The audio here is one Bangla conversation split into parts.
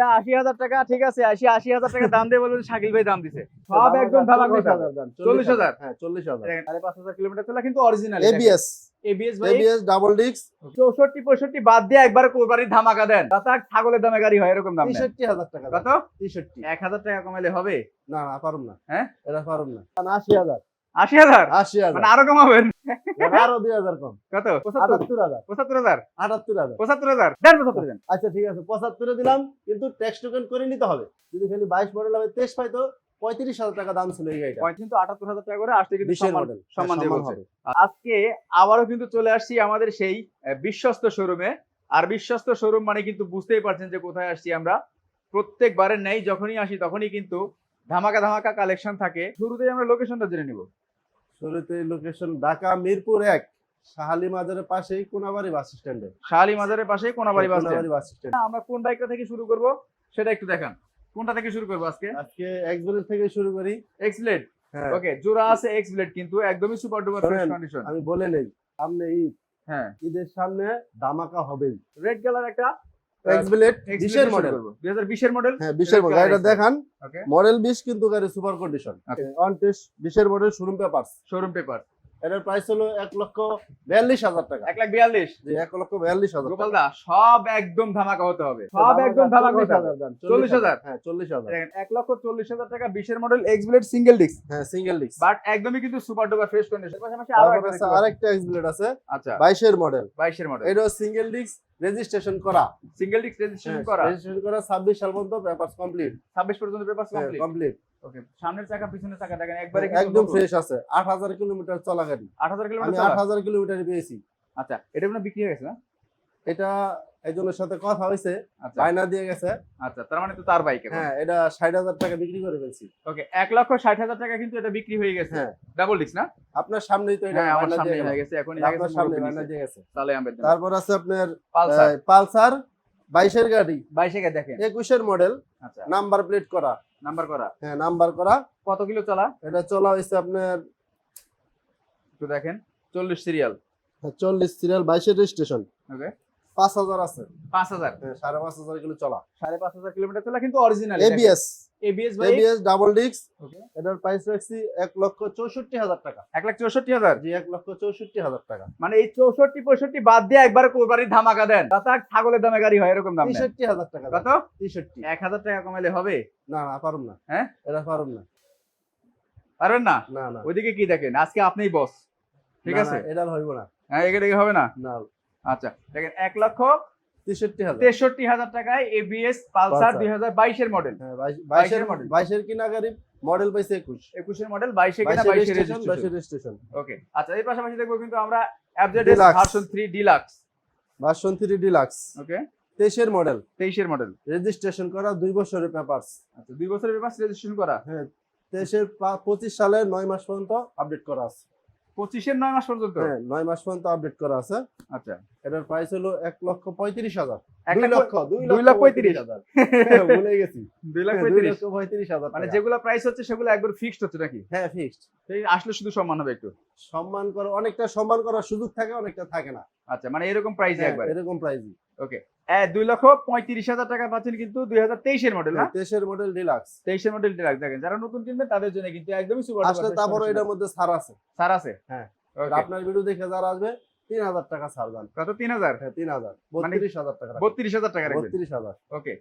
এটা আশি হাজার টাকা ঠিক আছে আশি আশি হাজার টাকা দাম দিয়ে বলবেন শাকিল ভাই দাম দিছে। সব একদম ধামাকা চল্লিশ হাজার? হ্যাঁ চল্লিশ হাজার। সাড়ে পাঁচ হাজার কিলোমিটার চলা কিন্তু অরিজিনাল এবিএস এবিএস ভাই। এবিএস ডাবল ডিস্ক চৌষট্টি পঁয়ষট্টি বাদ দিয়ে একবার কোরবানির ধামাকা দেন। তাতা ছাগলের দামে গাড়ি হয় এরকম দাম নেন। তেষট্টি হাজার টাকা। কত? তেষট্টি। এক হাজার টাকা কমাইলে হবে? না না পারুম না। হ্যাঁ? এটা পারুম না আশি হাজার। আশি হাজার? আশি হাজার। মানে আরও কমাবেন। আরও দুই হাজার কম। কত? পঁচাত্তর হাজার। পঁচাত্তর হাজার? আটাত্তর হাজার। পঁচাত্তর হাজার? দেন পঁচাত্তর আচ্ছা ঠিক আছে পঁচাত্তরে দিলাম কিন্তু ট্যাক্স টোকেন করে নিতে হবে। যদি খালি বাইশ মডেল হবে তেইশ পাইতো পঁয়ত্রিশ হাজার টাকা দাম ছিল এই গাড়িটা কিন্তু আটাত্তর হাজার টাকা করে আসতে কিন্তু সম্মান- বলছে। হবে। আজকে আবারও কিন্তু চলে আসছি আমাদের সেই বিশ্বস্ত শোরুমে আর বিশ্বস্ত শোরুম মানে কিন্তু বুঝতেই পারছেন যে কোথায় আসছি আমরা। প্রত্যেকবারের নেই যখনই আসি তখনই কিন্তু ধামাকা ধামাকা কালেকশন থাকে। শুরুতেই আমরা লোকেশনটা জেনে নিব। শুরুতে লোকেশন ঢাকা মিরপুর এক শাহালি মাজারের পাশেই কোনাবাড়ি বাস স্ট্যান্ডে শাহালি মাজারের পাশে কোনাবাড়ি বাস বাস স্ট্যান্ড আমরা কোন বাইকটা থেকে শুরু করব সেটা একটু দেখান। কোনটা থেকে শুরু করব আজকে? আজকে এক্সবেলের থেকে শুরু করি। এক্স ব্লেড হ্যাঁ। ওকে জোড়া আছে এক্স ব্লেড কিন্তু একদমই সুপার ডুপার ফ্রেশ কন্ডিশন আমি বলে নেই সামনে ঈদ। হ্যাঁ। ঈদের সামনে ধামাকা হবেই। রেড কালার একটা মডেল 2020 এর মডেল হ্যাঁ মডেল গাড়িটা দেখান। মডেল বিশ কিন্তু গাড়ি super condition. On test model showroom paper showroom paper এটার প্রাইস হলো এক লক্ষ বিয়াল্লিশ হাজার টাকা। এক লাখ বিয়াল্লিশ? জি এক লক্ষ বিয়াল্লিশ হাজার গোপাল দা সব একদম ধামাকা হতে হবে। সব একদম ধামাকা হতে হবে। চল্লিশ হাজার। হ্যাঁ চল্লিশ হাজার। এক লক্ষ চল্লিশ হাজার টাকা বিশের model X blade single disc হ্যাঁ সিঙ্গেল ডিস্ক বাট একদমই কিন্তু সুপার ডুপার ফ্রেশ কন্ডিশন পাশাপাশি আরও তারপর একটা আছে দেখতে পাচ্ছি। আরেকটা এক্সব্লেড আছে আচ্ছা। বাইশের মডেল বাইশের মডেল এটা সিঙ্গেল ডিস্ক রেজিস্ট্রেশন করা। সিঙ্গেল ডিস্ক রেজিস্ট্রেশন করা। রেজিস্ট্রেশন করা ছাব্বিশ সাল পর্যন্ত পেপারস কমপ্লিট ছাব্বিশ পর্যন্ত পেপার কমপ্লিট কমপ্লিট ওকে সামনের চাকা পিছনের চাকা দেখেন একবারে একদম ফ্রেশ আছে। আট হাজার কিলোমিটার চলা গাড়ি। আট হাজার আমি কিলোমিটার আট হাজার কিলোমিটার পেয়েছি। আচ্ছা এটা বিক্রি হয়ে গেছে না? এটা একজনের সাথে কথা হয়েছে আচ্ছা। বায়না দিয়ে গেছে। আচ্ছা তার মানে তো তার বাইক হ্যাঁ এটা ষাট হাজার টাকা বিক্রি করে ফেলছি। ওকে এক লক্ষ ষাট হাজার টাকা কিন্তু এটা বিক্রি হয়ে গেছে। হ্যাঁ। ডাবল ডিস্ক না? আপনার সামনেই তো এটা হ্যাঁ আমার সামনে হয়ে গেছে। গেছে আপনার সামনে বায়না দিয়ে গেছে। তাহলে তারপর আছে আপনার পালসার। পালসার। বাইশের গাড়ি। বাইশে গাড়ি দেখেন। একুশের মডেল আচ্ছা। নাম্বার প্লেট করা। নাম্বার করা। হ্যাঁ নাম্বার করা। কত কিলো চলা? এটা চলা হয়েছে আপনার একটু দেখেন। চল্লিশ সিরিয়াল চল্লিশ সিরিয়াল বাইশের রেজিস্ট্রেশন ওকে পাঁচ হাজার আছে। পাঁচ হাজার? হ্যাঁ, সাড়ে পাঁচ হাজার কিলো চলা। সাড়ে পাঁচ হাজার কিলোমিটার চলা কিন্তু অরিজিনাল এবিএস এবিএস ভাই এবিএস ডাবল ডিস্ক. এটার প্রাইস রাখছি এক লক্ষ চৌষট্টি হাজার টাকা। এক লাখ চৌষট্টি হাজার? জি এক লক্ষ চৌষট্টি হাজার টাকা। মানে এই চৌষট্টি পঁয়ষট্টি বাদ দিয়ে একবার কোরবানির ধামাকা দেন। তাতা ছাগলের দামে গাড়ি হয় এরকম দাম। তেষট্টি হাজার টাকা কত? তেষট্টি। এক হাজার টাকা কমাইলে হবে? না না পারুম না। হ্যাঁ? এটা পারুম না। পারবেন না? না না। ওইদিকে কি দেখেন? আজকে আপনিই বস ঠিক আছে? এটা হইব না। হ্যাঁ এখানে হবে না? না। আচ্ছা দেখেন এক লক্ষ তেষট্টি হাজার। টাকায় এবিএস পালসার। দুই হাজার বাইশের মডেল। হ্যাঁ বাইশের model। বাইশের কিনা গাড়ি মডেল পাইছে একুশ। একুশের মডেল বাইশে কিনা বাইশের রেজিস্ট্রেশন ওকে আচ্ছা এর পাশাপাশি দেখব কিন্তু আমরা অ্যাবজেডেস। Version three deluxe version three deluxe okay তেইশের মডেল। তেইশের মডেল। রেজিস্ট্রেশন করা দুই বছরের পেপারস আচ্ছা দুই বছরের পেপার রেজিস্ট্রেশন করা। হ্যাঁ তেইশের পঁচিশ সালের নয় মাস পর্যন্ত আপডেট করা আছে। পঁচিশের নয় মাস পর্যন্ত? হ্যাঁ নয় মাস পর্যন্ত আপডেট করা আছে। আচ্ছা। এটার প্রাইস হলো এক লক্ষ পঁয়ত্রিশ হাজার। দুই লক্ষ দুই লাখ পঁয়ত্রিশ। হাজার। হ্যাঁ, ভুলে গেছি। দুই লাখ হ্যাঁ, পঁয়ত্রিশ। পঁয়ত্রিশ হাজার মানে। যেগুলো প্রাইস হচ্ছে সেগুলো একবার ফিক্সড হচ্ছে নাকি? হ্যাঁ ফিক্সড আসলে শুধু সম্মান হবে একটু? সম্মান করা অনেকটা সম্মান করার সুযোগ থাকে অনেকটা থাকে না। আচ্ছা মানে এরকম প্রাইস একবার। এরকম প্রাইসই দুই লক্ষ পঁয়ত্রিশ হাজার টাকা পাচ্ছেন কিন্তু দুই হাজার তেইশের মডেল না তেইশের মডেল ডিলাক্স তেইশের মডেল ডিলাক্স দেখেন যারা নতুন কিনবেন তাদের জন্য কিন্তু একদমই সুপার আসলে তারপরে এটার মধ্যে ছাড় আছে। স্যার আছে? হ্যাঁ। আপনার ভিডিও দেখে যারা আসবে তিন হাজার টাকা ছাড় দেন। কত? তিন হাজার? হ্যাঁ তিন হাজার। মানে বত্রিশ হাজার টাকা। বত্রিশ হাজার টাকা বত্রিশ হাজার। ওকে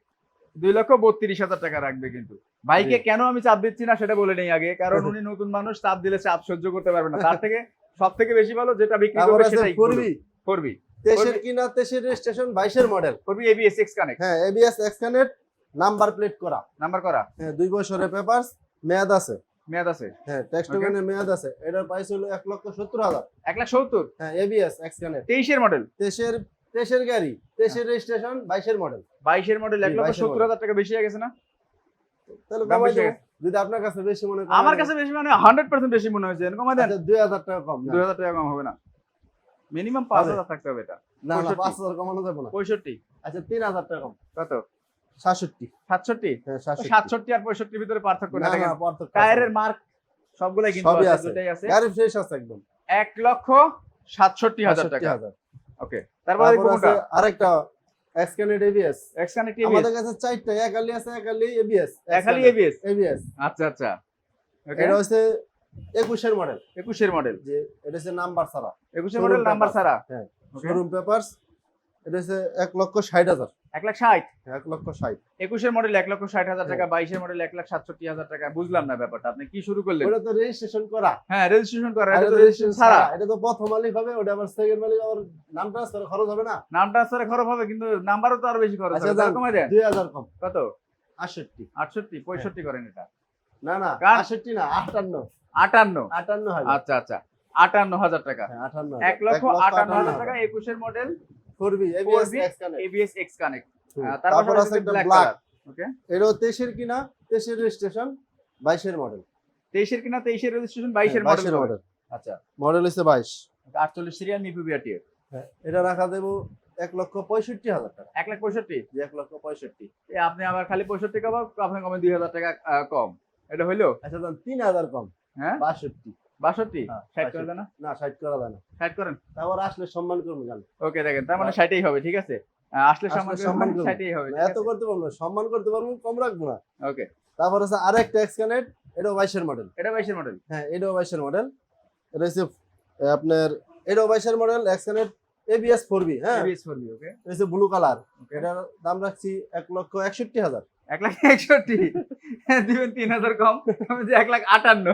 দুই লক্ষ বত্রিশ হাজার টাকা রাখবে কিন্তু। ভাইকে কেন আমি চাপ দিচ্ছি না সেটা বলে নেই আগে কারণ উনি নতুন মানুষ চাপ দিলে চাপ সহ্য করতে পারবে না। তার থেকে সব থেকে বেশি ভালো যেটা বিক্রি করবে সেটাই ফোরবি করবি তেইশের কিনা তেইশের রেজিস্ট্রেশন বাইশের মডেল করবি এবিএস এক্স কানেক্ট হ্যাঁ ABS X connect number plate করা। নাম্বার করা। হ্যাঁ দুই বছরের পেপারস মেয়াদ আছে। মেয়াদ আছে। হ্যাঁ টেক্সট টোকেনের মেয়াদ আছে। এটার প্রাইস হলো এক লক্ষ সত্তর হাজার। এক লাখ সত্তর? হ্যাঁ এবিএস এক্সকানেট তেইশের মডেল তেইশের তেইশের গাড়ি তেইশের রেজিস্ট্রেশন বাইশের মডেল বাইশের মডেল এক লক্ষ 22 এর সত্তর হাজার টাকা বেশি হয়ে গেছে না? তাহলে কমাই দেবো। যদি আপনার কাছে বেশি মনে করেন আমার কাছে বেশি মানে হান্ড্রেড পার্সেন্ট বেশি মনে হয়েছে কমা দেন। আচ্ছা, দুই হাজার টাকা কম দুই হাজার টাকা কম হবে না। মিনিমাম পাঁচ। হাজার থাকতে হবে এটা। না না 65 পাঁচ হাজার কমানো যাবে না। পঁয়ষট্টি। আচ্ছা তিন হাজার টাকা কম। কত? সাতষট্টি। সাতষট্টি? হ্যাঁ সাতষট্টি। আর পঁয়ষট্টির ভিতরে পার্থক্য না পার্থক্য। টায়ারের মার্ক সবগুলাই কিন্তু সবই আছে। দুটাই আছে। গাড়ি ফ্রেশ আছে একদম। এক লক্ষ সাতষট্টি হাজার টাকা। ওকে তারপরে কোনটা? আরেকটা এক্সকানেট এবিএস এক্স কানেক্ট আমাদের কাছে চারটা একালি আছে একালি এবিএস খালি এবিএস এবিএস আচ্ছা আচ্ছা। ওকে এটা হচ্ছে একুশের মডেল একুশের মডেল যে এটা হচ্ছে নাম্বার ছাড়া। একুশের মডেল নাম্বার। ছাড়া? হ্যাঁ। শোরুম পেপারস এটা হচ্ছে এক লক্ষ ষাট হাজার। এক লাখ ষাট? এক লক্ষ ষাট। একুশের মডেল এক লক্ষ ষাট হাজার হ্যাঁ। টাকা বাইশের মডেল এক লাখ সাতষট্টি হাজার টাকা। বুঝলাম না ব্যাপারটা আপনি কি শুরু করলেন? ওটা তো রেজিস্ট্রেশন করা। হ্যাঁ রেজিস্ট্রেশন করা এটা তো রেজিস্ট্রেশন ছাড়া। এটা তো প্রথম মালিক হবে ওটা আবার সেকেন্ড মালিক আবার নাম ট্রান্সফার খরচ হবে না। নাম ট্রান্সফারে খরচ হবে কিন্তু নাম্বারও তো আরও বেশি খরচ আচ্ছা, হবে যান। কমাই দেন। দুই হাজার কম। কত? আটষট্টি। আটষট্টি পঁয়ষট্টি করেন এটা। না না? আটষট্টি না আটান্ন। আটান্ন। আটান্ন আচ্ছা আচ্ছা। আটান্ন হাজার টাকা। হ্যাঁ, এক লক্ষ আটান্ন হাজার টাকা একুশের model ABS 4B, X connect X connect তার তারপর আছে ব্ল্যাক ওকে এটাও তেইশের কিনা? তেইশের রেজিস্ট্রেশন বাইশের মডেল তেইশের কিনা তেইশের রেজিস্ট্রেশন বাইশের মডেল বাইশের মডেল আচ্ছা। মডেল হচ্ছে বাইশ। আটচল্লিশ সিরিয়াল নিপু বিআরটি এটা রাখা দেবো এক লক্ষ পঁয়ষট্টি হাজার টাকা। এক লাখ পঁয়ষট্টি? এক লক্ষ পঁয়ষট্টি। আপনি আবার খালি পঁয়ষট্টি টাকা আপনার কমে দুই হাজার টাকা কম। এটা হইল? আচ্ছা তিন হাজার কম। হ্যাঁ? বাষট্টি। বাষট্টি? হ্যাঁ, ষাট করে 62 দেন না? না ষাট করা যায় না। ষাট করেন? তারপর আসলে সম্মান করব জান। ওকে দেখেন তার মানে ষাটেই হবে ঠিক আছে? আসলে আসলে সম্মান সম্মান ষাটেই হবে এত করতে পারব না সম্মান করতে পারব কম রাখব না। ওকে। তারপর আছে আরেকটা এক্সকানেট এটাও বাইশের মডেল এটা বাইশের মডেল হ্যাঁ এটাও বাইশের মডেল এটা হচ্ছে আপনার এটাও বাইশের model X connect ABS four B হ্যাঁ? এবিএস করবি ওকে এটা হচ্ছে ব্লু কালার এটার দাম রাখছি এক লক্ষ একষট্টি হাজার। এক লাখ একষট্টি। দিবেন তিন হাজার কম আমি যে এক লাখ আটান্ন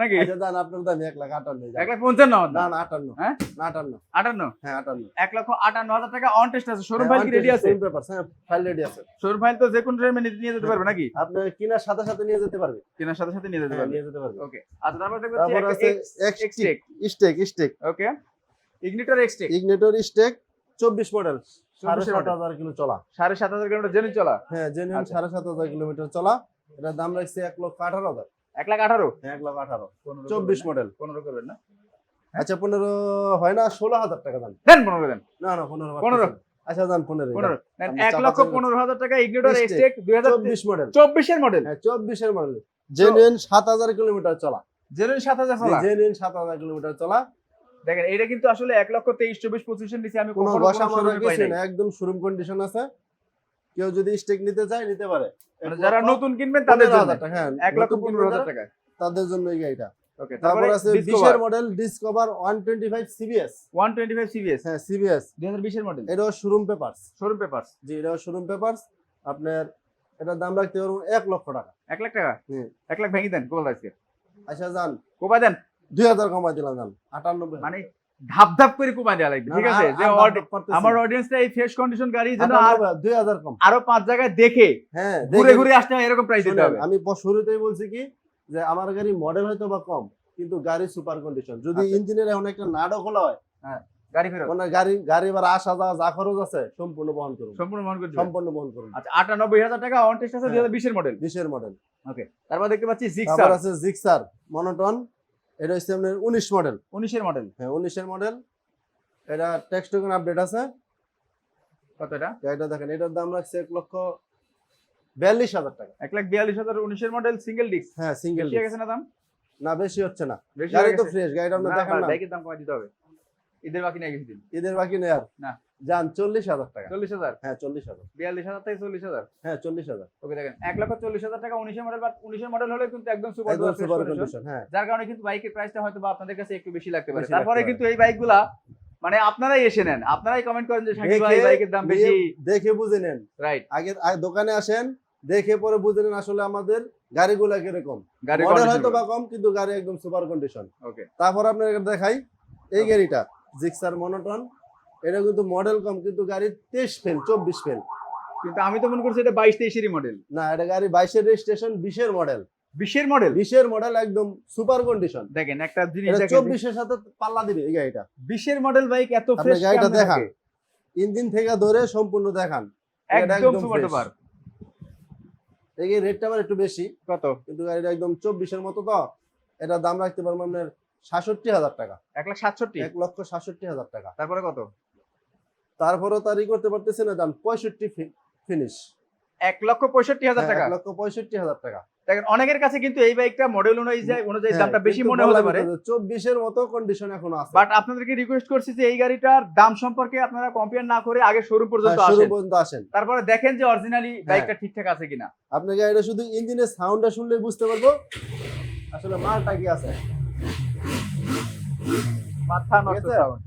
নাকি? আচ্ছা দাম আপনার দাম এক লাখ আটান্ন এক লাখ পঞ্চান্ন না না। আটান্ন। হ্যাঁ? আটান্ন। আটান্ন? হ্যাঁ আটান্ন। এক লক্ষ আটান্ন হাজার টাকা অন টেস্ট আছে। শোরুম ফাইল কি রেডি আছে পেপার হ্যাঁ ফাইল রেডি আছে। শোরুম ফাইল তো যে কোনো টাইমে নিয়ে যেতে পারবে নাকি? আপনি কিনার সাথে সাথে নিয়ে যেতে পারবে। কেনার সাথে সাথে নিয়ে যেতে হ্যাঁ, পারবে। নিয়ে যেতে পারবে। ওকে আচ্ছা তারপর দেখবে তারপর আছে এক্সটেক স্টেক stake okay ignitor Xtec ignitor স্টেক চব্বিশ মডেল সাড়ে সাত হাজার কিলো চলা। সাড়ে সাত হাজার কিলোমিটার জেনে চলা? হ্যাঁ জেনুইন আচ্ছা। সাড়ে সাত হাজার কিলোমিটার চলা। এটার দাম রাখছে এক লক্ষ আঠারো হাজার। এক লাখ আঠারো? হ্যাঁ, এক লক্ষ আঠারো। চব্বিশ মডেল পনেরো করবেন না? আচ্ছা পনেরো হয় না ষোলো হাজার টাকা দাম। দেন পনেরো দেন। না না পনেরো পনেরো। আচ্ছা দাম পনেরো। পনেরো। এক লক্ষ পনেরো হাজার টাকা ইগনিটর এক্সটেক দুই হাজার চব্বিশ মডেল চব্বিশের মডেল হ্যাঁ চব্বিশের মডেল জেনুইন সাত হাজার কিলোমিটার চলা। জেনুইন সাত হাজার চলা? জেনুইন সাত হাজার কিলোমিটার চলা। দেখেন এটা কিন্তু আসলে এক লক্ষ তেইশ চব্বিশ পঁচিশের নিচে আমি কোনো একদম শোরুম কন্ডিশন আছে। কেউ যদি স্টেক নিতে চায় নিতে পারে। মানে যারা নতুন কিনবেন তাদের জন্য। হ্যাঁ, এক লক্ষ পনেরো হাজার টাকা তাদের জন্য এই গাড়িটা। তারপর মডেল ডিসকভার সিবিএস সিবিএস হ্যাঁ সিবিএস মডেল এটাও শোরুম পেপারস শোরুম জি এটাও শোরুম পেপারস আপনার এটার দাম রাখতে পারব লক্ষ টাকা। এক লাখ টাকা? হুম। লাখ ভেঙে দেন আজকে? আচ্ছা যান। কোপাই দেন? দুই হাজার কমাই দিলাম আটানব্বই মানে ধাপ ধাপ করে দেওয়া লাগবে ঠিক আছে? যে আমার অডিয়েন্সটা এই ফ্রেশ কন্ডিশন গাড়ি যেন আর আটানব্বই, দুই হাজার কম। আরও পাঁচ জায়গায় দেখে হ্যাঁ ঘুরে ঘুরে আসতে এরকম প্রাইস দিতে হবে। আমি শুরুতেই বলছি কি যে আমার গাড়ি মডেল হয়তো বা কম কিন্তু গাড়ি সুপার কন্ডিশন যদি আচ্ছা। ইঞ্জিনের এখন একটা নাটক খোলা হয় গাড়ি ফেরত। মানে গাড়ি গাড়ি এবার আসা যাওয়া যা খরচ আছে সম্পূর্ণ বহন করুন। সম্পূর্ণ করে সম্পূর্ণ বহন করুন। আচ্ছা আটানব্বই হাজার টাকা অন টেস্ট আছে মডেল বিশের মডেল তারপর দেখতে পাচ্ছি তারপর জিক্সার আছে জিক্সার মনোটন এটা হচ্ছে আপনার উনিশ মডেল উনিশের মডেল হ্যাঁ উনিশের মডেল এটা টেক্সট টোকেন আপডেট আছে। কত এটা? দেখেন এটার দাম রাখছে এক লক্ষ বিয়াল্লিশ হাজার টাকা। এক লাখ বিয়াল্লিশ হাজার উনিশের মডেল সিঙ্গেল ডিস্ক হ্যাঁ সিঙ্গেল হয়ে গেছে না দাম? না বেশি হচ্ছে না। বেশি গাড়ি তো ফ্রেশ গাড়িটা আপনার দেখেন না বাইকের দাম কমাই দিতে হবে। ঈদের বাকি গেছি দিন ঈদের বাকি নেই আর। না। যান চল্লিশ হাজার টাকা। চল্লিশ হাজার? হ্যাঁ চল্লিশ হাজার। বিয়াল্লিশ হাজার থেকে চল্লিশ হাজার? হ্যাঁ চল্লিশ হাজার। ওকে দেখেন এক লক্ষ চল্লিশ হাজার টাকা উনিশের মডেল বা উনিশের মডেল হলে কিন্তু একদম সুপার সুপার কন্ডিশন হ্যাঁ। যার কারণে কিন্তু বাইকের প্রাইসটা হয়তো বা আপনাদের কাছে একটু বেশি লাগতে পারে। তারপরে কিন্তু এই বাইকগুলা মানে আপনারাই এসে নেন। আপনারাই কমেন্ট করেন যে শাকিব ভাই বাইকের দাম বেশি। দেখে- বুঝে নেন। রাইট আগে দোকানে আসেন দেখে পরে বুঝে নেন আসলে আমাদের গাড়িগুলা কীরকম। গাড়ি মডেল হয়তো বা কম কিন্তু গাড়ি একদম সুপার কন্ডিশন ওকে তারপর আপনার দেখাই এই গাড়িটা জিক্সার মনোটন এটা কিন্তু মডেল কম কিন্তু গাড়ি তেইশ ফেল চব্বিশ ফেল। কিন্তু আমি তো মনে করছি এটা বাইশ তেইশেরই মডেল না এটা গাড়ি বাইশের রেজিস্ট্রেশন বিশের মডেল বিশের মডেল বিশের মডেল একদম সুপার কন্ডিশন দেখেন একটা জিনিস চব্বিশের সাথে পাল্লা দিবে এই গাড়িটা। বিশের মডেল বাইক এত ফ্রেশ গাড়িটা দেখান। ইঞ্জিন থেকে ধরে সম্পূর্ণ দেখান। একদম সুপার এই রেটটা আবার একটু বেশি। কত? কিন্তু গাড়িটা একদম চব্বিশের মতো তো। এটার দাম রাখতে পারব আপনার সাতষট্টি হাজার টাকা। এক লাখ সাতষট্টি? এক লক্ষ সাতষট্টি হাজার টাকা। তারপরে কত? তারপরেও তারই করতে পারতেছে না দাম পঁয়ষট্টি ফিনিশ এক লক্ষ পঁয়ষট্টি হাজার টাকা? এক লক্ষ পঁয়ষট্টি হাজার টাকা। দেখেন অনেকের কাছে কিন্তু এই বাইকটা মডেল অনুযায়ী অনুযায়ী হ্যাঁ, দামটা বেশি মনে হতে পারে। চব্বিশের মতো কন্ডিশন এখনও আছে। বাট আপনাদেরকে রিকোয়েস্ট করছি যে এই গাড়িটার দাম সম্পর্কে আপনারা কম্পেয়ার না করে আগে শোরুম পর্যন্ত হ্যাঁ, আসেন। পর্যন্ত আসেন। তারপরে দেখেন যে অরিজিনালি হ্যাঁ। বাইকটা ঠিকঠাক আছে কিনা। আপনাকে এটা শুধু ইঞ্জিনের সাউন্ডটা শুনলে বুঝতে পারব? আসলে মালটা কি আছে? মাথা নষ্ট সাউন্ড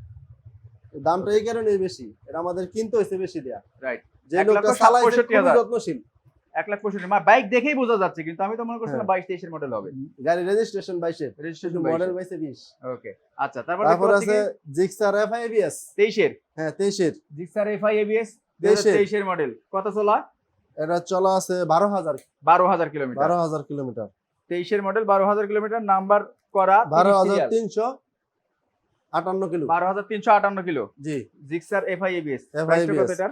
দামটা এই কারণেই বেশি। এটা আমাদের কিনতে হয়েছে বেশি দেয়া। রাইট যে লোকটা খুবই যত্নশীল। এক লাখ পঁয়ষট্টি। মানে বাইক দেখেই বোঝা যাচ্ছে কিন্তু আমি তো মনে করছিলাম হ্যাঁ। বাইশ তেইশের মডেল হবে। গাড়ি রেজিস্ট্রেশন বাইশের রেজিস্ট্রেশন মডেল বাইশে। বিশ। ওকে আচ্ছা তারপর তারপর আছে জিক্সার এফ এবিএস তেইশের? হ্যাঁ তেইশের। জিক্সার এফআই এবিএস তেইশের। তেইশের। মডেল কত চলা? এটা চলা আছে বারো হাজার। বারো হাজার কিলোমিটার। বারো হাজার কিলোমিটার। তেইশের মডেল বারো হাজার কিলোমিটার নাম্বার করা বারো হাজার তিনশো আটান্ন কিলো। বারো হাজার তিনশো আটান্ন কিলো। জি। জিক্সার এফআই এবিএস এটার?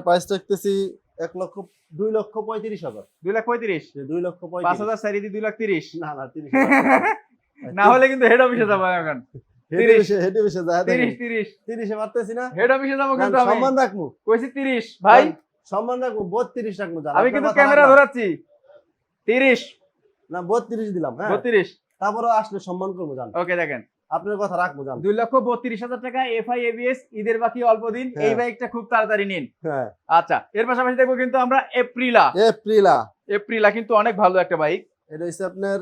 প্রাইস দেখতেছি এক লক্ষ দুই লক্ষ পঁয়ত্রিশ হাজার। দুই লাখ পঁয়ত্রিশ? দুই লক্ষ পাঁচ হাজার চারি দুই লাখ তিরিশ। না না তিরিশ না হলে কিন্তু হেড অফিসে যাব এখন। আমি। কিন্তু ক্যামেরা ধরাচ্ছি। তিরিশ। না বত্রিশ দিলাম হ্যাঁ। বত্রিশ। তারপরে আসলে সম্মান করব জান। ওকে দেখেন। আপনার কথা রাখব জান। দুই লক্ষ বত্রিশ হাজার টাকা এফআই এবিএস ঈদের বাকি অল্প দিন। হ্যাঁ। এই বাইকটা খুব তাড়াতাড়ি নিন। হ্যাঁ। আচ্ছা এর পাশাপাশি দেখব কিন্তু আমরা এপ্রিলা। এপ্রিলা। এপ্রিলা কিন্তু অনেক ভালো একটা বাইক। এটা হচ্ছে আপনার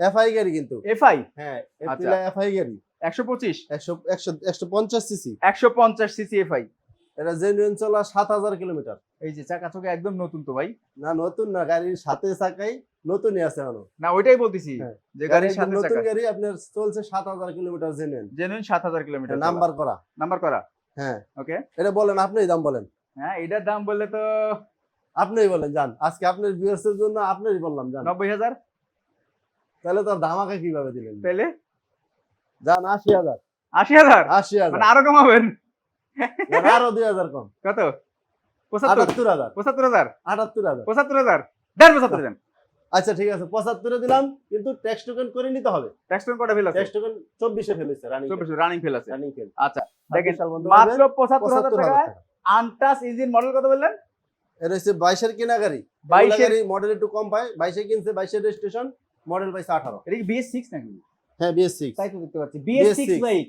এফআই গাড়ি কিন্তু। এফআই? হ্যাঁ আচ্ছা। এপ্রিলা এফআই গাড়ি। একশো পঁচিশ? একশো একশো একশো পঞ্চাশ সিসি। একশো পঞ্চাশ সিসি এফআই। এটা জেনুইন চলা সাত হাজার কিলোমিটার। এই যে চাকা চোখে একদম নতুন তো ভাই। না নতুন না গাড়ির সাথে চাকাই নতুনই আছে এখনও। না ওইটাই বলতেছি হ্যাঁ। যে গাড়ির সাথে নতুন গাড়ি আপনার চলছে সাত হাজার কিলোমিটার জেনুইন। জেনুইন সাত হাজার কিলোমিটার নাম্বার করা। নাম্বার করা? হ্যাঁ। ওকে। এটা বলেন আপনিই দাম বলেন। হ্যাঁ এটার দাম বললে তো আপনিই বলেন জান আজকে আপনার ভিউয়ার্স এর জন্য আপনারই বললাম জান নব্বই হাজার? তাহলে তো ধামাকা কীভাবে দিলেন? পেলে জান আশি হাজার। আশি হাজার? আশি হাজার। মানে আরও কমাবেন? আরও দুই হাজার কম। কত? পঁচাত্তর হাজার। পঁচাত্তর হাজার? আটাত্তর হাজার। পঁচাত্তর হাজার? দেন পঁচাত্তর দেন। আচ্ছা ঠিক আছে পঁচাত্তরে দিলাম কিন্তু ট্যাক্স টোকেন করে নিতে হবে। ট্যাক্স কটা ফেল আছে? ট্যাক্স টোকেন চব্বিশে ফেলেছে রানিং চব্বিশ রানিং ফেল আছে। রানিং ফেল আচ্ছা দেখেন মাত্র পঁচাত্তর হাজার পঁচাত্তর হাজার টাকায় আনটাস ইঞ্জিন মডেল কত বললেন? এটা হচ্ছে বাইশের কেনা গাড়ি বাইশের গাড়ি মডেল একটু কম পায়। বাইশে কিনছে বাইশের রেজিস্ট্রেশন মডেল পাইছে আঠারো। এটা কি বিএস সিক্স নাকি? হ্যাঁ বিএস সিক্স তাই তো দেখতে পাচ্ছি। বিএস সিক্স BS6 বাইক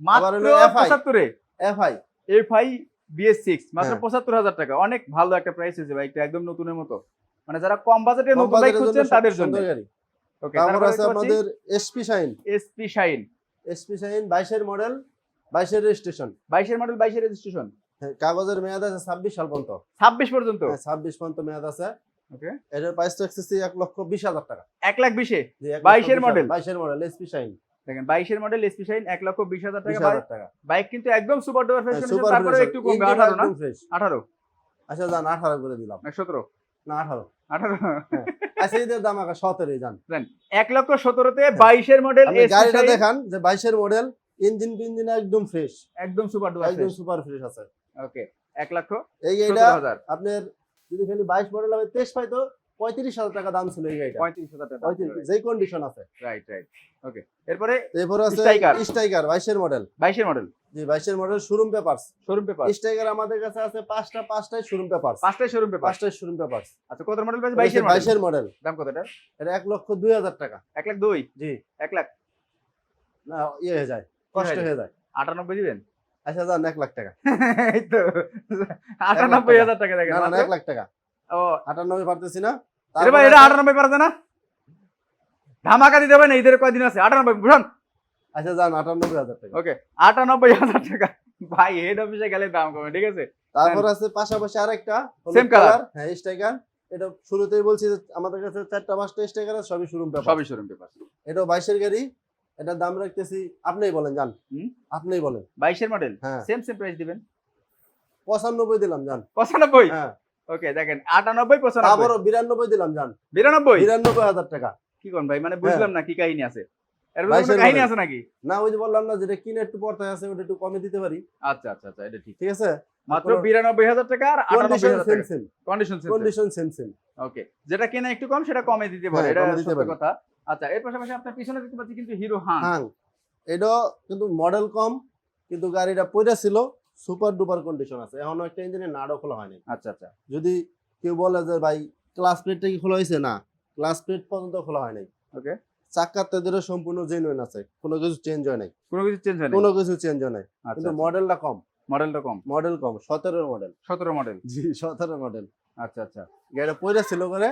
মাত্র হলো FI পঁচাত্তরে। F I F I BS six মাত্র হ্যাঁ। পঁচাত্তর হাজার টাকা। অনেক ভালো একটা প্রাইস হয়েছে বাইকটা একদম নতুনের মতো। মানে যারা কম বাজেটে নতুন বাইক খুঁজছেন তাদের জন্য ওকে তারপর তারপর আছে আমাদের SP Shine SP Shine SP Shine বাইশের মডেল বাইশের রেজিস্ট্রেশন বাইশের মডেল বাইশের রেজিস্ট্রেশন কাগজের মেয়াদ আছে ছাব্বিশ সাল পর্যন্ত। ছাব্বিশ পর্যন্ত? হ্যাঁ, ছাব্বিশ পর্যন্ত মেয়াদ আছে। ওকে এটার প্রাইস লক্ষ বিশ হাজার টাকা। এক লাখ বিশে? জি, এক লক্ষ 22 এর বিশ model? হাজার। বাইশের মডেল এসপি শাইন দেখেন বাইশের মডেল এসপি এক লক্ষ বিশ হাজার টাকা বাইক কিন্তু একদম সুপার ডুপার ফ্রেশ তারপরে একটু কমবে আঠারো না? আঠারো। আচ্ছা যান আঠারো করে দিলাম। সতেরো। না আঠারো। আঠারো। আচ্ছা এদের দাম আগে সতেরোই যান এক লক্ষ সতেরোতে বাইশের মডেল গাড়িটা দেখান যে বাইশের মডেল ইঞ্জিন একদম ফ্রেশ একদম সুপার ডুপার একদম সুপার ফ্রেশ আছে। ওকে এক লক্ষ এই হাজার। আপনার যদি খালি বাইশ মডেল হবে তেইশ পাইতো পঁয়ত্রিশ হাজার টাকা দাম ছিল এই গাড়িটা। পঁয়ত্রিশ হাজার টাকা যেই কন্ডিশন আছে। রাইট রাইট ওকে এরপরে এরপর আছে Striker। স্ট্রাইকার বাইশের মডেল বাইশের মডেল জি বাইশের model showroom papers showroom paper Striker আমাদের কাছে আছে পাঁচটা পাঁচটাই শোরুম পেপারস পাঁচটাই শোরুম পেপার পাঁচটাই শোরুম পেপারস আচ্ছা কত মডেল পাইছে বাইশের বাইশের মডেল দাম কত এটা এটা এক লক্ষ দুই হাজার টাকা। এক লাখ দুই? জি। এক লাখ? না ইয়ে হয়ে যায়। কষ্ট হয়ে যায়। আটানব্বই দিবেন? আচ্ছা যান এক লাখ টাকা। এই তো। আটানব্বই হাজার টাকা দেখেন। এক লাখ টাকা। ও। আটানব্বই পারতেছি না। এটা ভাই এটা আটানব্বই পারছে না? ধামাকা দিতে হবে না ঈদের কয়দিন আছে? আটানব্বই বুঝান আচ্ছা যান আটানব্বই হাজার টাকা। ওকে আটানব্বই হাজার টাকা। ভাই হেড অফিসে গেলে দাম কমে ঠিক আছে? তারপর আছে পাশাপাশি আরেকটা colour? colour, হ্যাঁ স্ট্রাইকার এটা শুরুতেই বলছি যে আমাদের কাছে চারটা পাঁচটা স্ট্রাইকার আছে সবই শোরুম পেপার সবই শোরুম পেপার এটা বাইশের গাড়ি এটার দাম রাখতেছি আপনিই বলেন জান? আপনিই বলেন। বাইশের মডেল হ্যাঁ। সেম সেম প্রাইস দিবেন? পঁচানব্বই দিলাম জান পঁচানব্বই? হ্যাঁ। ওকে দেখেন আটানব্বই পঁচানব্বই বিরানব্বই দিলাম জান। বিরানব্বই? বিরানব্বই হাজার টাকা। কি কোন ভাই? মানে বুঝলাম না কি কাহিনী আছে? কাহিনী নাকি? না ওই যে বললাম না যেটা কিনে একটু পড়তে আছে ওটা একটু কমে দিতে পারি। আচ্ছা আচ্ছা আচ্ছা এটা ঠিক। ঠিক আছে? মাত্র বিরানব্বই হাজার টাকা আর আটানব্বই হাজার সেম টাকা same condition condition same same okay যেটা কেনা একটু কম সেটা কমে দিতে পারে। হ্যাঁ, এটা সত্য। কথা। আচ্ছা এর পাশাপাশি আপনার পিছনে দেখতে পাচ্ছি কিন্তু হিরো হাং। এটা কিন্তু মডেল কম কিন্তু গাড়িটা পয়রা ছিল। সুপার ডুপার কন্ডিশন আছে। এখনও একটা ইঞ্জিনের নাড়ও খোলা হয়নি। আচ্ছা আচ্ছা। যদি কেউ বলে যে ভাই ক্লাস প্লেটটা কি খোলা হয়েছে না ক্লাস প্লেট পর্যন্ত খোলা হয় নাই ওকে চাকার তেদেরও সম্পূর্ণ জেনুইন আছে। কোনো কিছু চেঞ্জ হয় নাই। কোনো কিছু চেঞ্জ হয় কোনো কিছু চেঞ্জ হয় নাই। আচ্ছা কিন্তু মডেলটা কম। মডেলটা কম? মডেল কম। সতেরোর মডেল সতেরো মডেল জি সতেরো মডেল আচ্ছা আচ্ছা। গাড়িটা পয়লা ছিল করে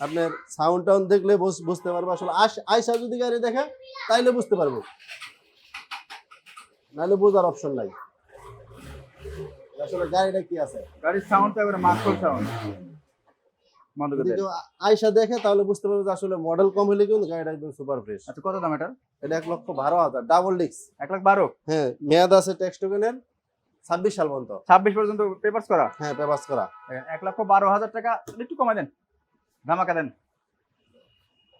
আপনার সাউন্ড টাউন দেখলে বুঝ- বুঝতে পারব। আসলে আস আইসা যদি গাড়ি দেখে তাইলে বুঝতে পারব। নাহলে বোঝার অপশন নাই। গাড়িটা কি আছে? গাড়ির সাউন্ড বন্ধ করে যদি দেন। কেউ আ- আইসা দেখে তাহলে বুঝতে পারব যে আসলে মডেল কম হলে কিন্তু গাড়িটা একদম সুপার ফ্রেশ আচ্ছা কত দাম এটা? এটা এক লক্ষ বারো হাজার ডাবল ডিক্স এক লাখ বারো? হ্যাঁ মেয়াদ আছে ট্যাক্স টোকেনের ছাব্বিশ সাল পর্যন্ত। ছাব্বিশ পর্যন্ত পেপার্স করা? হ্যাঁ পেপাস করা। এক লক্ষ বারো হাজার টাকা একটু কমাই দেন। ধামাকা দেন।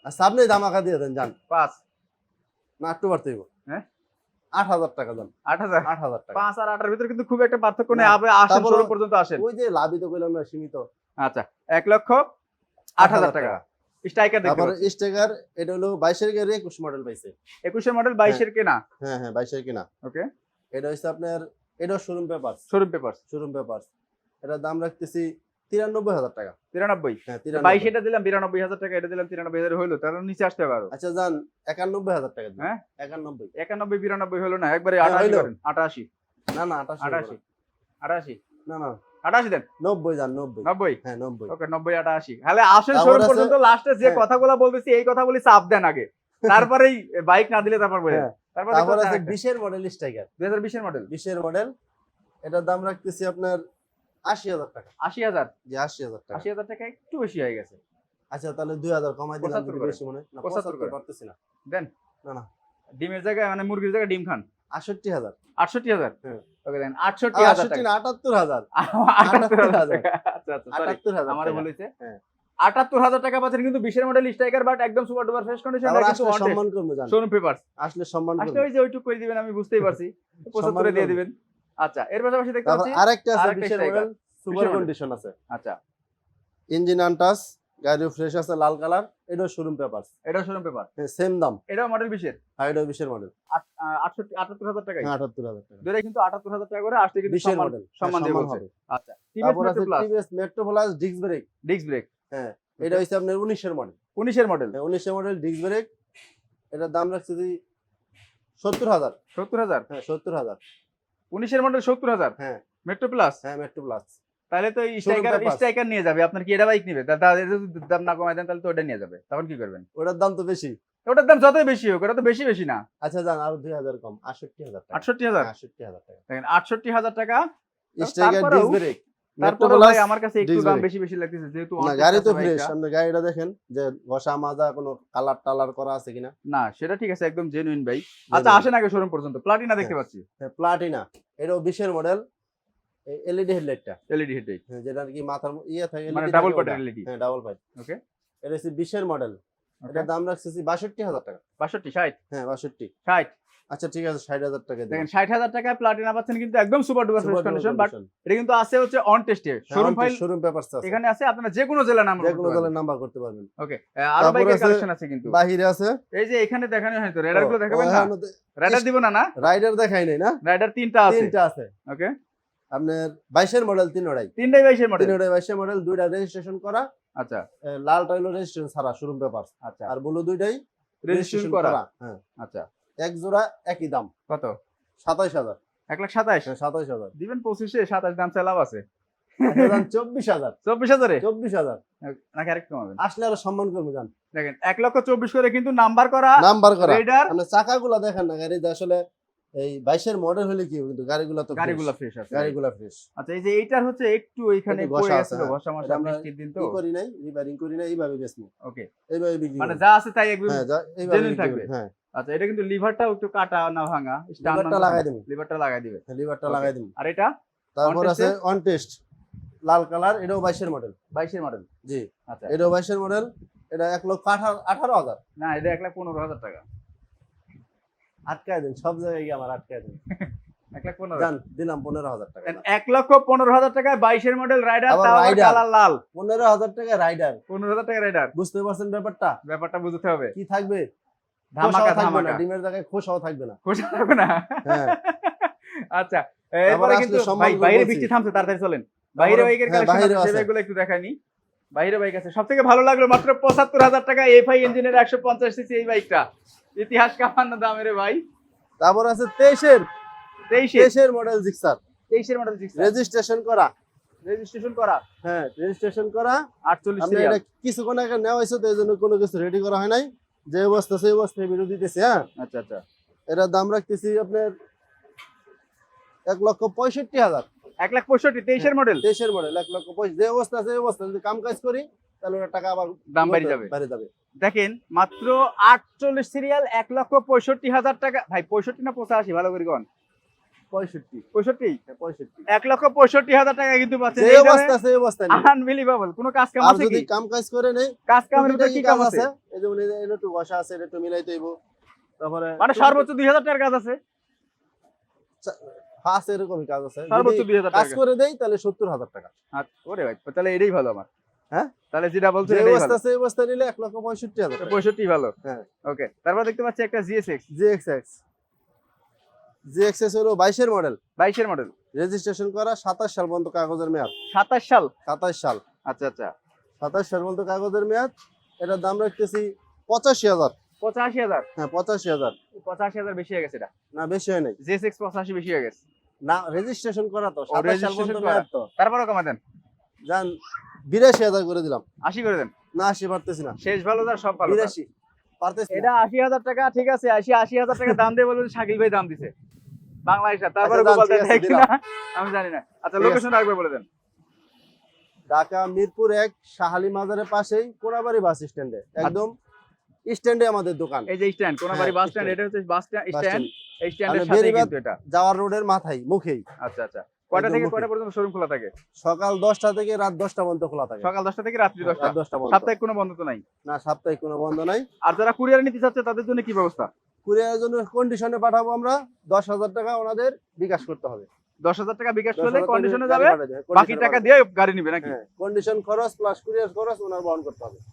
আর সামনে ধামাকা দিয়ে দেন যান। পাঁচ না একটু বাড়তে হ্যাঁ? আট হাজার টাকা যান আট হাজার? আট হাজার টাকা। পাঁচ আর আটের ভিতরে কিন্তু খুব একটা পার্থক্য নেই আপনি আসেন তারপরে- পর্যন্ত আসেন। ওই যে লাভই তো কইলাম না সীমিত। আচ্ছা এক লক্ষ আট হাজার টাকা। স্ট্রাইকার দেখতে পাচ্ছি। এটা হলো বাইশের গাড়ি একুশ মডেল পাইছে। একুশের মডেল বাইশের কেনা? হ্যাঁ হ্যাঁ বাইশের কিনা। ওকে। এটা হচ্ছে আপনার এটা showroom paper showroom paper showroom paper এটার দাম রাখতেছি তিরানব্বই হাজার টাকা। তিরানব্বই? হ্যাঁ বাইশ এটা দিলাম বিরানব্বই হাজার টাকা এটা দিলাম তিরানব্বই হাজার তার নিচে আসতে পারো আচ্ছা যান একানব্বই হাজার টাকা হ্যাঁ? একানব্বই। একানব্বই বিরানব্বই হলো না একবারে হ্যাঁ, আটাশি আটাশি। না না আটাশি আটাশি আটাশি? না না। আটাশি দেন? নব্বই যান নব্বই। নব্বই? হ্যাঁ নব্বই। ওকে নব্বই আটাশি। তাহলে আসেন শোরুম পর্যন্ত লাস্টে যে। কথাগুলো বলতেছি এই কথা বলি চাপ দেন আগে। তারপরেই বাইক না দিলে তারপর হ্যাঁ। তারপর তারপর আছে বিশের মডেল স্ট্রাইকার দুই হাজার বিশের মডেল বিশের মডেল এটার দাম রাখতেছি আপনার আশি হাজার টাকা। আশি হাজার? জি আশি হাজার টাকা। আশি হাজার টাকা একটু বেশি হয়ে গেছে। আচ্ছা তাহলে দুই হাজার কমাই দিলাম পঁচাত্তর যদি করে। বেশি মনে না পঁচাত্তর পঁচাত্তর পারতেছি না। দেন। না, না। ডিমের জায়গায় মানে মুরগির জায়গায় ডিম খান? আটষট্টি হাজার। আটষট্টি হাজার? হ্যাঁ। ওকে দেন। আটষট্টি হাজার টাকা। আটাত্তর হাজার। আটাত্তর হাজার আচ্ছা আচ্ছা আটাত্তর হাজার আমারে। বলেছে হ্যাঁ। আটাত্তর হাজার টাকা পাচ্ছেন কিন্তু বিশের মডেল স্ট্রাইকার বাট একদম সুপার ডুপার ফ্রেশ কন্ডিশন সম্মান করব শোরুম পেপার আসলে সম্মান আসলে ওই যে ওইটুকু করে দিবেন আমি বুঝতেই পারছি। পঁচাত্তরে দিয়ে দিবেন। আচ্ছা এর পাশাপাশি দেখতে পাচ্ছি আরেকটা আছে বিশের মডেল সুপার কন্ডিশন আছে। আচ্ছা। ইঞ্জিন আনটাস গাড়িও ফ্রেশ আছে লাল কালার এটাও শোরুম পেপার এটাও শোরুম পেপার সেম দাম। এটাও মডেল বিশের? আর এটাও বিশের মডেল আটষট্টি আটাত্তর হাজার টাকায়? আটাত্তর হাজার টাকা। দুটাই কিন্তু আটাত্তর হাজার টাকা করে আসতে কিন্তু বিশের মডেল সম্মান দিয়ে হবে। আচ্ছা তারপর আছে TVS Metro plus disc brake disc brake হ্যাঁ এটা হচ্ছে আপনার উনিশের মডেল উনিশের মডেল উনিশের মডেল ডিস্ক ব্রেক এটার দাম রাখছে সত্তর হাজার। সত্তর হাজার? হ্যাঁ সত্তর হাজার। উনিশের মডেল সত্তর হাজার। হ্যাঁ। মেট্রো প্লাস হ্যাঁ মেট্রো প্লাস তাহলে তো স্ট্রাইকার স্ট্রাইকার নিয়ে যাবে। আপনার কি এটা বাইক নিবে? দাম না কমায় দেন তাহলে তো ওটা নিয়ে যাবে। তখন কি করবেন? ওটার দাম তো বেশি। ওটার দাম যতই বেশি হোক ওটা তো বেশি বেশি না। আচ্ছা যান আরও দুই হাজার কম। আটষট্টি হাজার আটষট্টি হাজার? আটষট্টি হাজার টাকা। দেখেন আটষট্টি হাজার টাকা স্ট্রাইকার ডিস্ক ব্রেক তারপরে ভাই আমার কাছে একটু দাম বেশি বেশি লাগতেছে যেহেতু গাড়ি তো ফ্রেশ বাইকটা। গাড়িটা দেখেন যে ঘষা মাজা কোনো কালার টালার করা আছে কিনা? না সেটা ঠিক আছে একদম জেনুইন ভাই। আচ্ছা আসেন আগে শোরুম পর্যন্ত প্লাটিনা দেখতে পাচ্ছি। প্লাটিনা এটাও বিশের মডেল এলইডি হেডলাইটটা এলইডি হেডলাইট যেটা কি মাথার ইয়ে থাকে মানে ডাবল কটের এলইডি হ্যাঁ ডাবল পাইপ Okay. এটা হচ্ছে বিশের মডেল এটার দাম রাখছি বাষট্টি হাজার টাকা। বাষট্টি ষাট? হ্যাঁ বাষট্টি। ষাট। আচ্ছা ঠিক আছে ষাট হাজার টাকা দেখেন ষাট হাজার টাকায় প্লাটিনা পাচ্ছেন কিন্তু একদম super duper fresh condition but এটা কিন্তু আছে হচ্ছে অন টেস্টে শোরুম ফাইল শোরুম পেপার আছে। এখানে আছে আপনারা যে কোনো জেলা নাম যে কোনো দলের নাম্বার করতে পারবেন। ওকে আরও বাইকের কালেকশন আছে কিন্তু। বাহিরে আছে। এই যে এখানে দেখানো হয়তো রেডারগুলো দেখাবেন না? রাইডার দিব না না? রাইডার দেখাই নাই না? রাইডার তিনটা আছে। তিনটা আছে। ওকে আপনার বাইশের মডেল তিনোটাই তিনটাই বাইশের মডেল তিনোটাই বাইশের মডেল দুইটা রেজিস্ট্রেশন করা। আচ্ছা। এ, লালটা হলো রেজিস্ট্রেশন ছাড়া শোরুম পেপার আচ্ছা। আর ব্লু দুইটাই রেজিস্ট্রেশন করা হ্যাঁ। আচ্ছা। এক জোড়া একই দাম। কত? সাতাইশ হাজার। এক লাখ সাতাইশ? হ্যাঁ, সাতাইশ হাজার। দিবেন পঁচিশে সাতাশ দাম চাই লাভ আছে। চব্বিশ হাজার। চব্বিশ হাজারে? চব্বিশ হাজার। নাকি আরেকটু কমাবেন? আসলে আরও সম্মান করব জান। দেখেন এক লক্ষ চব্বিশ করে কিন্তু নাম্বার করা নাম্বার করা। রেডার। মানে চাকাগুলা দেখেন না গাড়িতে আসলে এই বাইশের মডেল হলে কি কিন্তু গাড়িগুলা তো গাড়িগুলো ফ্রেশ আছে। গাড়িগুলা ফ্রেশ আচ্ছা এই যে এইটার হচ্ছে একটু এখানে পড়ে আছে, হ্যাঁ। ঘষা মশা আমরা বৃষ্টির দিন তো। করি নাই রিপেয়ারিং করি নাই এইভাবে বেচবো। ওকে এইভাবে বিক্রি মানে যা আছে তাই একদম হ্যাঁ এইভাবে থাকবে। হ্যাঁ। আচ্ছা এটা কিন্তু লিভারটাও একটু কাটা না ভাঙা লিভারটা লাগাই দেবো। লিভারটা লাগাই লিভারটা লাগাই দেবো। আর এটা? তারপর আছে অন টেস্ট লাল কালার এটাও বাইশের মডেল বাইশের মডেল জি। আচ্ছা। এটাও বাইশের মডেল এটা এক লক্ষ আঠারো হাজার। না এটা এক লাখ পনেরো হাজার টাকা। আটকায় দিন সব জায়গায় গিয়ে আমার আটকায় দিন। এক লাখ পনেরো জান দিলাম পনেরো হাজার টাকা। এক লক্ষ পনেরো হাজার টাকায় বাইশের মডেল রাইডার। কালার লাল। পনেরো হাজার টাকা রাইডার পনেরো হাজার টাকা রাইডার বুঝতে পারছেন ব্যাপারটা? ব্যাপারটা বুঝতে হবে। কি থাকবে? ধামাকা ধামাকা। ডিমের জায়গায় খোসাও থাকবে না। খুশি থাকবে না? হ্যাঁ। আচ্ছা এরপরে কিন্তু ভাই বাইরে বৃষ্টি থামছে তাড়াতাড়ি চলেন। বাইরে বাইকের হ্যাঁ, কালেকশন বাইরেও আছে আছে। সেগুলো একটু দেখাইনি বাইরে বাইক আছে। সব থেকে ভালো লাগল মাত্র পঁচাত্তর হাজার টাকা এফআই ইঞ্জিনের একশো পঞ্চাশ সিসি এই বাইকটা। ইতিহাস কামান্ন দামের ভাই। তারপর আছে তেইশের। তেইশে তেইশের মডেল জিক্সার তেইশের মডেল রেজিস্ট্রেশন করা। রেজিস্ট্রেশন করা? হ্যাঁ রেজিস্ট্রেশন করা। আটচল্লিশ কিছুক্ষণ আগে নেওয়া হয়েছে তো এই জন্য কোনো কিছু রেডি করা হয় নাই। যে অবস্থা সেই অবস্থায় ভিডিও দিতেছি হ্যাঁ? আচ্ছা আচ্ছা। এটার দাম রাখতেছি আপনার এক লক্ষ পঁয়ষট্টি হাজার। এক লাখ পঁয়ষট্টি তেইশের মডেল তেইশের মডেল এক লক্ষ পঁয়ষট্টি। যে অবস্থা আছে অবস্থা। যদি কাম কাজ করি তাহলে ওটা টাকা আবার দাম বেড়ে যাবে। বেড়ে যাবে। দেখেন মাত্র আটচল্লিশ সিরিয়াল এক লক্ষ পঁয়ষট্টি হাজার টাকা। ভাই পঁয়ষট্টি না পঁচাশি? ভালো করে কোন। পঁয়ষট্টি। পঁয়ষট্টি? হ্যাঁ, পঁয়ষট্টি। এক লক্ষ পঁয়ষট্টি হাজার টাকা কিন্তু পাচ্ছেন যে অবস্থা সেই অবস্থা আনবিলিভেবল কোনো কাজ কাম আছে যদি কাম কাজ করে নেই কাজ কামের ভিতরে কি কাজ আছে? এই যেমন এটা একটু বসা আছে এটা একটু মিলাইতে হইব তারপরে মানে সর্বোচ্চ দুই হাজার টাকার কাজ আছে। ফার্স্ট এরকমই কাজ আছে। সর্বোচ্চ দুই হাজার কাজ করে দেই তাহলে সত্তর হাজার টাকা। আচ্ছা, ওরে ভাই তাহলে এটাই ভালো আমার। হ্যাঁ? তাহলে যেটা বলছেন অবস্থা সেই অবস্থা নিলে এক লক্ষ পঁয়ষট্টি হাজার পঁয়ষট্টি ভালো। হ্যাঁ। ওকে তারপর দেখতে পাচ্ছি একটা জিএসএক্স জিএক্সএক্স জিএক্সএস হলো বাইশের মডেল। বাইশের মডেল। রেজিস্ট্রেশন করা সাতাশ সাল পর্যন্ত কাগজের মেয়াদ। সাতাশ সাল? সাতাশ সাল। আচ্ছা আচ্ছা। সাতাশ সাল পর্যন্ত কাগজের মেয়াদ এটার দাম রাখতেছি পঁচাশি হাজার। পঁচাশি হাজার? হ্যাঁ পঁচাশি হাজার। পঁচাশি হাজার বেশি হয়ে গেছে এটা? না বেশি হয় নাই। জিএসএক্স পঁচাশি বেশি হয়ে গেছে। না রেজিস্ট্রেশন করা তো সাতাশ সাল পর্যন্ত মেয়াদ তো। তারপরও কমা দেন। যান বিরাশি হাজার করে দিলাম। আশি করে দেন। না আশি পারতেছি না। শেষ ভালো তার সব ভালো। বিরাশি পারতেছি। এটা আশি হাজার টাকা ঠিক আছে আশি আশি হাজার টাকা দাম দিয়ে বলবেন শাকিল ভাই দাম দিছে। বাংলাদেশ তারপরে আচ্ছা, গোপাল দেয় কিনা আমি জানি না। আচ্ছা ঠিক লোকেশন একবার বলে দেন। ঢাকা মিরপুর এক শাহালি মাজারের পাশেই কোনাবাড়ি বাস স্ট্যান্ডে। একদম স্ট্যান্ডে আমাদের দোকান। এই যে স্ট্যান্ড কোনাবাড়ি হ্যাঁ, বাস স্ট্যান্ড এটা হচ্ছে বাস স্ট্যান্ড স্ট্যান্ড। এই স্ট্যান্ডের সাথে কিন্তু এটা। যাওয়ার রোডের মাথায় মুখেই। আচ্ছা আচ্ছা। কয়টা থেকে। কয়টা পর্যন্ত শোরুম খোলা থাকে? সকাল দশটা থেকে রাত দশটা পর্যন্ত খোলা থাকে। সকাল দশটা থেকে রাত্রি দশটা। রাত দশটা পর্যন্ত। সাপ্তাহিক কোনো বন্ধ তো নাই? না সাপ্তাহিক কোনো বন্ধ নাই। আর যারা কুরিয়ার নিতে চাচ্ছে তাদের জন্য কি ব্যবস্থা? কুরিয়ারের জন্য কন্ডিশনে পাঠাবো আমরা দশ হাজার টাকা ওনাদের বিকাশ করতে হবে। দশ হাজার টাকা বিকাশ করলে কন্ডিশনে যাবে? বাকি টাকা দিয়ে গাড়ি নিবে নাকি? হ্যাঁ কন্ডিশন খরচ প্লাস কুরিয়ার খরচ ওনার বহন করতে হবে।